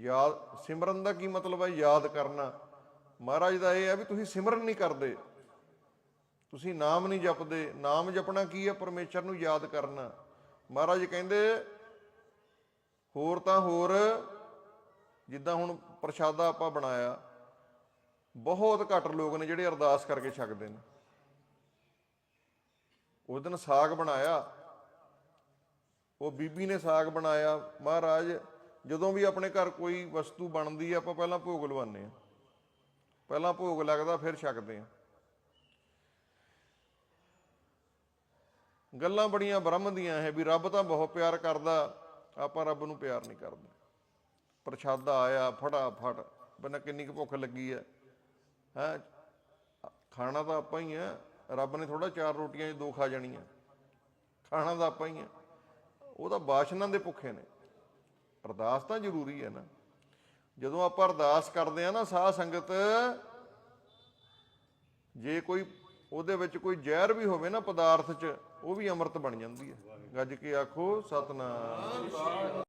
ਯਾਦ, ਸਿਮਰਨ ਦਾ ਕੀ ਮਤਲਬ ਹੈ ਯਾਦ ਕਰਨਾ? ਮਹਾਰਾਜ ਦਾ ਇਹ ਹੈ ਵੀ ਤੁਸੀਂ ਸਿਮਰਨ ਨਹੀਂ ਕਰਦੇ। ਤੁਸੀਂ ਨਾਮ ਨਹੀਂ ਜਪਦੇ। ਨਾਮ ਜਪਣਾ ਕੀ ਹੈ? ਪਰਮੇਸ਼ਰ ਨੂੰ ਯਾਦ ਕਰਨਾ। ਮਹਾਰਾਜ ਕਹਿੰਦੇ, ਹੋਰ ਤਾਂ ਹੋਰ, ਜਿੱਦਾਂ ਹੁਣ ਪ੍ਰਸ਼ਾਦਾ ਆਪਾਂ ਬਣਾਇਆ, ਬਹੁਤ ਘੱਟ ਲੋਕ ਨੇ ਜਿਹੜੇ ਅਰਦਾਸ ਕਰਕੇ ਛਕਦੇ ਨੇ। ਉਸ ਦਿਨ ਸਾਗ ਬਣਾਇਆ। ਉਹ ਬੀਬੀ ਨੇ ਸਾਗ ਬਣਾਇਆ। ਮਹਾਰਾਜ ਜਦੋਂ ਵੀ ਆਪਣੇ ਘਰ ਕੋਈ ਵਸਤੂ ਬਣਦੀ ਆ, ਆਪਾਂ ਪਹਿਲਾਂ ਭੋਗ ਲਵਾਉਂਦੇ ਆ ਪਹਿਲਾਂ ਭੋਗ ਲੱਗਦਾ, ਫਿਰ ਛਕਦੇ ਆ ਗੱਲਾਂ ਬੜੀਆਂ ਬ੍ਰਹਮ ਦੀਆਂ ਹੈ ਵੀ ਰੱਬ ਤਾਂ ਬਹੁਤ ਪਿਆਰ ਕਰਦਾ, ਆਪਾਂ ਰੱਬ ਨੂੰ ਪਿਆਰ ਨਹੀਂ ਕਰਦੇ। ਪ੍ਰਸ਼ਾਦਾ ਆਇਆ, ਫਟਾਫਟ ਬੰਨਾ ਕਿੰਨੀ ਕੁ ਭੁੱਖ ਲੱਗੀ ਹੈ ਹੈ? ਖਾਣਾ ਤਾਂ ਆਪਾਂ ਹੀ ਹੈ ਰੱਬ ਨੇ ਥੋੜਾ ਚਾਰ ਰੋਟੀਆਂ 'ਚ ਦੋ ਖਾ ਜਾਣੀਆਂ। ਖਾਣਾ ਤਾਂ ਆਪਾਂ ਹੀ ਹੈ ਉਹ ਤਾਂ ਬਾਸ਼ਨਾਂ ਦੇ ਭੁੱਖੇ ਨੇ। ਅਰਦਾਸ ਤਾਂ ਜ਼ਰੂਰੀ ਹੈ ਨਾ। ਜਦੋਂ ਆਪਾਂ ਅਰਦਾਸ ਕਰਦੇ ਆ ਨਾ, ਸਾਧ ਸੰਗਤ, ਜੇ ਕੋਈ ਉਹਦੇ ਵਿੱਚ ਕੋਈ ਜ਼ਹਿਰ ਵੀ ਹੋਵੇ ਨਾ ਪਦਾਰਥ 'ਚ, ਉਹ ਵੀ ਅੰਮ੍ਰਿਤ ਬਣ ਜਾਂਦੀ ਹੈ। ਗੱਜ ਕੇ ਆਖੋ, ਸਤਨਾਮ।